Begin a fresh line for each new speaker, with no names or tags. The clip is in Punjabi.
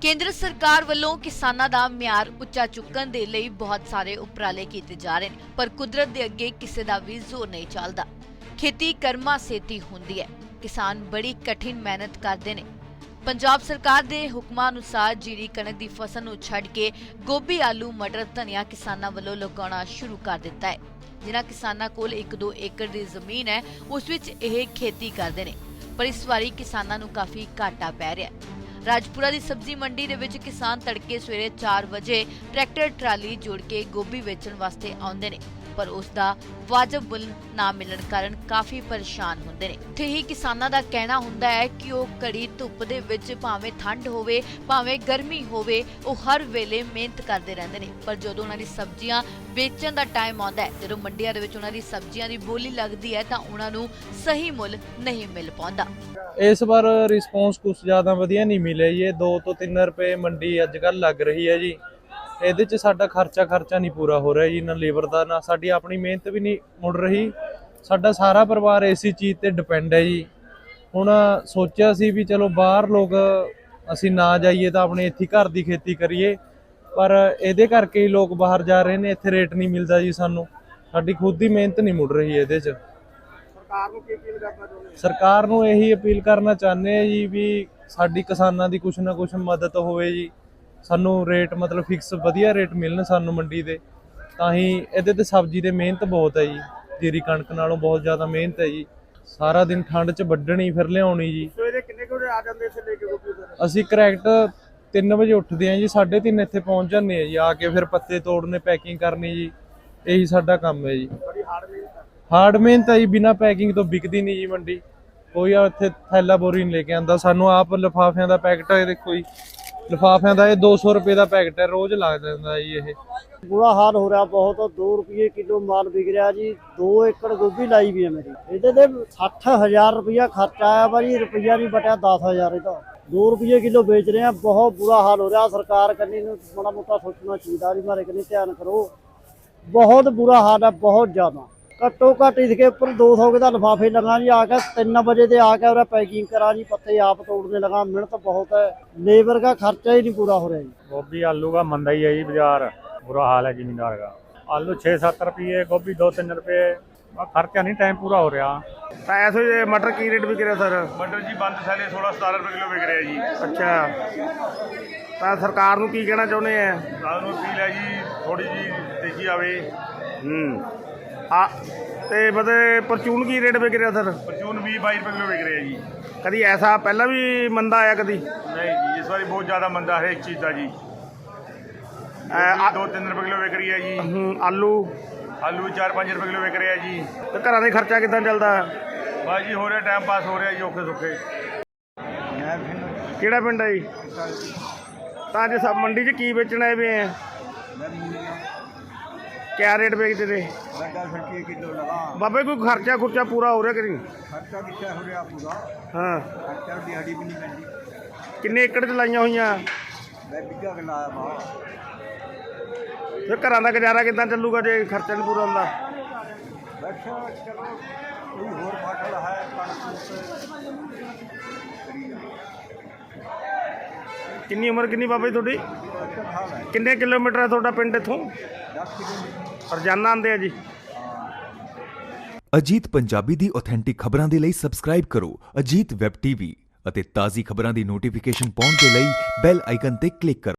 ਕੇਂਦਰ ਸਰਕਾਰ ਵੱਲੋਂ ਕਿਸਾਨਾਂ ਦਾ ਮਿਆਰ ਉੱਚਾ ਚੁੱਕਣ ਦੇ ਲਈ ਬਹੁਤ ਸਾਰੇ ਉਪਰਾਲੇ ਕੀਤੇ ਜਾ ਰਹੇ ਨੇ, ਪਰ ਕੁਦਰਤ ਦੇ ਅੱਗੇ ਕਿਸੇ ਦਾ ਵੀ ਜ਼ੋਰ ਨਹੀਂ ਚੱਲਦਾ। ਖੇਤੀ ਕਰਮਾ ਸੇਤੀ ਹੁੰਦੀ ਹੈ। ਕਿਸਾਨ ਬੜੀ ਕਠਿਨ ਮਿਹਨਤ ਕਰਦੇ ਨੇ। ਪੰਜਾਬ ਸਰਕਾਰ ਦੇ ਹੁਕਮਾਂ ਅਨੁਸਾਰ ਜੀਰੀ ਕਣਕ ਦੀ ਫਸਲ ਨੂੰ ਛੱਡ ਕੇ ਗੋਭੀ, ਆਲੂ, ਮਟਰ, ਧਨੀਆ ਕਿਸਾਨਾਂ ਵੱਲੋਂ ਲਗਾਉਣਾ ਸ਼ੁਰੂ ਕਰ ਦਿੱਤਾ ਹੈ। ਜਿਨ੍ਹਾਂ ਕਿਸਾਨਾਂ ਕੋਲ 1-2 ਏਕੜ ਦੀ ਜ਼ਮੀਨ ਹੈ, ਉਸ ਵਿੱਚ ਇਹ ਖੇਤੀ ਕਰਦੇ ਨੇ। ਪਰ ਇਸ ਵਾਰੀ ਕਿਸਾਨਾਂ ਨੂੰ ਕਾਫੀ ਘਾਟਾ ਪੈ ਰਿਹਾ ਹੈ। ਰਾਜਪੁਰਾ ਦੀ ਸਬਜ਼ੀ ਮੰਡੀ ਦੇ ਵਿੱਚ ਕਿਸਾਨ ਤੜਕੇ ਸਵੇਰੇ 4 ਵਜੇ ਟਰੈਕਟਰ, ਟਰਾਲੀ ਜੋੜ ਕੇ ਗੋਭੀ ਵੇਚਣ ਵਾਸਤੇ ਆਉਂਦੇ ਨੇ। ਪਰ ਉਸ ਦਾ ਵਾਜਬ ਮੁੱਲ ਨਾ ਮਿਲਣ ਕਾਰਨ ਕਾਫੀ ਪਰੇਸ਼ਾਨ ਹੁੰਦੇ ਨੇ। ਤੇ ਹੀ ਕਿਸਾਨਾਂ ਦਾ ਕਹਿਣਾ ਹੁੰਦਾ ਹੈ ਕਿ ਉਹ ਕੜੀ ਧੁੱਪ ਦੇ ਵਿੱਚ ਭਾਵੇਂ ਠੰਡ ਹੋਵੇ, ਭਾਵੇਂ ਗਰਮੀ ਹੋਵੇ, ਉਹ ਹਰ ਵੇਲੇ ਮਿਹਨਤ ਕਰਦੇ ਰਹਿੰਦੇ ਨੇ। ਪਰ ਜਦੋਂ ਉਹਨਾਂ ਦੀ ਸਬਜ਼ੀਆਂ ਵੇਚਣ ਦਾ ਟਾਈਮ ਆਉਂਦਾ ਹੈ, ਜਦੋਂ ਮੰਡੀਆਂ ਦੇ ਵਿੱਚ ਉਹਨਾਂ ਦੀ ਸਬਜ਼ੀਆਂ ਦੀ ਬੋਲੀ ਲੱਗਦੀ ਹੈ, ਤਾਂ ਉਹਨਾਂ ਨੂੰ ਸਹੀ ਮੁੱਲ ਨਹੀਂ ਮਿਲ ਪਾਉਂਦਾ।
ਇਸ ਵਾਰ ਰਿਸਪੌਂਸ ਕੁਝ ਜ਼ਿਆਦਾ ਵਧੀਆ ਨਹੀਂ ਮਿਲਿਆ ਜੀ। ਇਹ 2 ਤੋਂ 3 ਰੁਪਏ ਮੰਡੀ ਅੱਜ ਕੱਲ ਲੱਗ ਰਹੀ ਹੈ ਜੀ। ਇਹਦੇ 'ਚ ਸਾਡਾ ਖਰਚਾ ਖਰਚਾ ਨਹੀਂ ਪੂਰਾ ਹੋ ਰਿਹਾ ਜੀ ਨਾ ਲੇਬਰ ਦਾ ਨਾ ਸਾਡੀ ਆਪਣੀ ਮਿਹਨਤ ਵੀ ਨਹੀਂ ਮੁੜ ਰਹੀ। ਸਾਡਾ ਸਾਰਾ ਪਰਿਵਾਰ ਇਸੇ ਚੀਜ਼ ਤੇ ਡਿਪੈਂਡ ਹੈ ਜੀ। ਹੁਣ ਸੋਚਿਆ ਸੀ ਵੀ ਚਲੋ ਬਾਹਰ ਲੋਕ ਅਸੀਂ ਨਾ ਜਾਈਏ ਤਾਂ ਆਪਣੇ ਇੱਥੇ ਘਰ ਦੀ ਖੇਤੀ ਕਰੀਏ। ਪਰ ਇਹਦੇ ਕਰਕੇ ਹੀ ਲੋਕ ਬਾਹਰ ਜਾ ਰਹੇ ਨੇ ਇੱਥੇ ਰੇਟ ਨਹੀਂ ਮਿਲਦਾ ਜੀ ਸਾਨੂੰ। ਸਾਡੀ ਖੁਦ ਦੀ ਮਿਹਨਤ ਨਹੀਂ ਮੁੜ ਰਹੀ ਇਹਦੇ 'ਚ।
ਸਰਕਾਰ ਨੂੰ ਕੀ ਅਪੀਲ ਕਰਨਾ ਚਾਹੁੰਦੇ
ਸਰਕਾਰ ਨੂੰ ਇਹੀ ਅਪੀਲ ਕਰਨਾ ਚਾਹੁੰਦੇ ਆ ਜੀ ਵੀ ਸਾਡੀ ਕਿਸਾਨਾਂ ਦੀ ਕੁਛ ਨਾ ਕੁਛ ਮਦਦ ਹੋਵੇ ਜੀ। ਸਾਨੂੰ ਰੇਟ ਮਤਲਬ ਫਿਕਸ ਵਧੀਆ ਰੇਟ ਮਿਲਣ ਸਾਨੂੰ ਮੰਡੀ ਦੇ ਤਾਂ ਹੀ ਇਹਦੇ ਤੇ ਸਬਜ਼ੀ ਦੇ ਮਿਹਨਤ ਬਹੁਤ ਹੈ ਜੀ। ਜੀਰੀ ਕਣਕ ਨਾਲੋਂ ਬਹੁਤ ਜ਼ਿਆਦਾ ਮਿਹਨਤ ਹੈ ਜੀ। ਸਾਰਾ ਦਿਨ ਠੰਡ 'ਚ ਵੱਢਣੀ ਫਿਰ ਲਿਆਉਣੀ ਜੀ।
ਸਵੇਰੇ ਕਿੰਨੇ ਕੁ ਆ ਜਾਂਦੇ ਇੱਥੇ ਲੈ ਕੇ ਗੋਭੀ
ਅਸੀਂ ਕਰੈਕਟ 3 ਵਜੇ ਉੱਠਦੇ ਆ ਜੀ 3:30 ਇੱਥੇ ਪਹੁੰਚ ਜਾਂਦੇ ਆ ਜੀ ਆ ਕੇ ਫਿਰ ਪੱਤੇ ਤੋੜਨੇ ਪੈਕਿੰਗ ਕਰਨੀ ਜੀ। ਇਹੀ ਸਾਡਾ ਕੰਮ ਹੈ ਜੀ।
ਬੜੀ ਹਾਰਡ ਮਿਹਨਤ ਹੈ
ਹਾਰਡ ਮਿਹਨਤ ਹੈ ਜੀ ਬਿਨਾ ਪੈਕਿੰਗ ਤੋਂ ਵਿਕਦੀ ਨਹੀਂ ਜੀ ਮੰਡੀ। ਕੋਈ ਆ ਇੱਥੇ ਥੈਲਾ ਬੋਰੀ ਨਹੀਂ ਲੈ ਕੇ ਆਂਦਾ ਸਾਨੂੰ ਆਪ ਲਿਫਾਫਿਆਂ ਦਾ ਪੈਕਟ ਹੈ ਦੇਖੋ ਜੀ। ਲਿਫਾਫਿਆਂ ਦਾ ਇਹ 200 ਰੁਪਏ ਦਾ ਪੈਕਟ ਹੈ, ਰੋਜ਼ ਲੱਗ ਜਾਂਦਾ ਜੀ ਇਹ।
ਬੁਰਾ ਹਾਲ ਹੋ ਰਿਹਾ ਬਹੁਤ 2 ਰੁਪਏ ਕਿਲੋ ਮਾਲ ਵਿਕ ਰਿਹਾ ਜੀ 2 ਏਕੜ ਗੋਭੀ ਲਾਈ ਵੀ ਹੈ ਮੇਰੀ। ਇਹਦੇ ਤੇ 60000 ਰੁਪਇਆ ਖਰਚਾ ਆਇਆ ਵਾ ਜੀ, ਰੁਪਇਆ ਨਹੀਂ ਬਟਿਆ 10000 ਇਹਦਾ। 2 ਰੁਪਏ ਕਿਲੋ ਵੇਚ ਰਹੇ ਆ ਬਹੁਤ ਬੁਰਾ ਹਾਲ ਹੋ ਰਿਹਾ, ਸਰਕਾਰ ਕੰਨੀ ਨੂੰ ਮਾੜਾ ਮੋਟਾ ਸੋਚਣਾ ਚਾਹੀਦਾ ਜੀ ਮਾਰੇ ਕੰਨੀ ਧਿਆਨ ਕਰੋ। ਬਹੁਤ ਬੁਰਾ ਹਾਲ ਹੈ, ਬਹੁਤ ਜ਼ਿਆਦਾ। ਘੱਟੋ ਘੱਟ ਇਸਕੇ ਉੱਪਰ 200 ਕੇ ਦਾ ਲਿਫਾਫੇ ਲਗਾ ਜੀ ਆ ਕੇ 3 ਵਜੇ ਦੇ ਆ ਕੇ ਉਹਦਾ ਪੈਕਿੰਗ ਕਰਾ ਜੀ ਪੱਤੇ ਆਪ ਤੋੜਨੇ ਲਗਾ ਮਿਹਨਤ ਬਹੁਤ ਹੈ ਲੇਬਰ ਦਾ ਖਰਚਾ ਹੀ ਨਹੀਂ ਪੂਰਾ ਹੋ ਰਿਹਾ ਜੀ
गोभी आलू का मंदा ही है जी बाजार बुरा हाल है जमींदार का आलू छः सात रुपये गोभी दो तीन रुपये बस खर्चा नहीं टाइम पूरा हो रहा
ਤਾਂ ਇਸ ਵੇਲੇ ਮਟਰ ਕੀ ਰੇਟ ਵਿਕ ਰਿਹਾ ਸਰ
ਮਟਰ ਜੀ ਬੰਦ ਸਾਲੇ 16 17 ਰੁਪਏ ਕਿਲੋ ਵਿਕ ਰਿਹਾ ਜੀ
ਅੱਛਾ ਤਾਂ ਸਰਕਾਰ ਨੂੰ ਕੀ ਕਹਿਣਾ ਚਾਹੁੰਦੇ ਆ
ਰਾਤ ਨੂੰ ਅਪੀਲ ਹੈ ਜੀ ਥੋੜੀ ਜੀ ਤੇਜ਼ੀ ਆਵੇ
ਹੂੰ ਆ ਤੇ ਮਤਲਬ ਪਰਚੂਨ ਕੀ ਰੇਟ ਵਿਕ ਰਿਹਾ ਸਰ?
ਪਰਚੂਨ 20 22 ਰੁਪਏ ਕਿਲੋ ਵਿਕ ਰਿਹਾ ਜੀ।
ਕਦੀ ਐਸਾ ਪਹਿਲਾਂ ਵੀ ਮੰਦਾ ਆਇਆ ਕਦੀ?
ਨਹੀਂ ਜੀ ਇਸ ਵਾਰੀ ਬਹੁਤ ਜ਼ਿਆਦਾ ਮੰਦਾ ਹੈ ਇੱਕ ਚੀਜ਼ ਦਾ ਜੀ।
ਆ-
2-3 ਰੁਪਏ ਕਿਲੋ ਵਿਕ ਰਹੀ ਹੈ ਜੀ।
ਹੂੰ, ਆਲੂ?
ਆਲੂ 4-5 ਰੁਪਏ ਕਿਲੋ ਵਿਕ ਰਿਹਾ ਜੀ।
ਤੇ ਘਰਾਂ ਦੇ ਖਰਚਾ ਕਿਦਾਂ ਚੱਲਦਾ?
ਬਸ ਜੀ ਹੋ ਰਿਹਾ ਟਾਈਮ ਪਾਸ ਹੋ ਰਿਹਾ ਜੀ ਔਖੇ ਸੁੱਖੇ।
ਕਿਹੜਾ ਪਿੰਡ ਹੈ ਜੀ? ਤਾਂ ਅੱਜ ਸਭ ਮੰਡੀ 'ਚ ਕੀ ਵੇਚਣ ਆਏ ਵੇ ਕਿਆ ਰੇਟ ਵੇਚਦੇ
ਲਗਾ
ਬਾਬੇ ਕੋਈ ਖਰਚਾ ਖੁਰਚਾ ਪੂਰਾ ਹੋ ਰਿਹਾ ਕਿ ਨਹੀਂ?
ਖਰਚਾ ਕਿੱਥੇ ਹੋ ਰਿਹਾ ਪੂਰਾ?
ਹਾਂ।
ਖਰਚਾ ਦਿਹਾੜੀ ਵੀ ਨਹੀਂ ਮਿਲਦੀ
ਕਿੰਨੇ ਏਕੜ 'ਚ ਲਾਈਆਂ ਹੋਈਆਂ?
ਮੈਂ ਬਿੱਗਾ ਕਿ ਲਾਇਆ ਬਾਹਰ।
ਤੇ ਘਰਾਂ ਦਾ ਗੁਜ਼ਾਰਾ ਕਿਦਾਂ ਚੱਲੂਗਾ ਜੇ ਖਰਚਾ ਨਹੀਂ ਪੂਰਾ ਹੁੰਦਾ?
ਬੈਠੋ ਚਲੋ। ਕੋਈ ਹੋਰ ਫਸਲ ਹੈ ਕਣਕ
ਕਿੰਨੀ ਉਮਰ ਕਿੰਨੀ ਬਾਬਾ ਜੀ ਤੁਹਾਡੀ? ਕਿੰਨੇ ਕਿਲੋਮੀਟਰ ਹੈ ਤੁਹਾਡਾ ਪਿੰਡ ਇੱਥੋਂ?
10 ਕਿਲੋਮੀਟਰ
ਰੋਜ਼ਾਨਾ ਆਉਂਦੇ ਆ ਜੀ।
ਅਜੀਤ ਪੰਜਾਬੀ ਦੀ ਆਥੈਂਟਿਕ ਖਬਰਾਂ ਦੇ ਲਈ ਸਬਸਕ੍ਰਾਈਬ ਕਰੋ ਅਜੀਤ ਵੈਬ ਟੀਵੀ ਅਤੇ ਤਾਜ਼ੀ ਖਬਰਾਂ ਦੀ ਨੋਟੀਫਿਕੇਸ਼ਨ ਪਾਉਣ ਦੇ ਲਈ ਬੈਲ ਆਈਕਨ ਤੇ ਕਲਿੱਕ ਕਰੋ।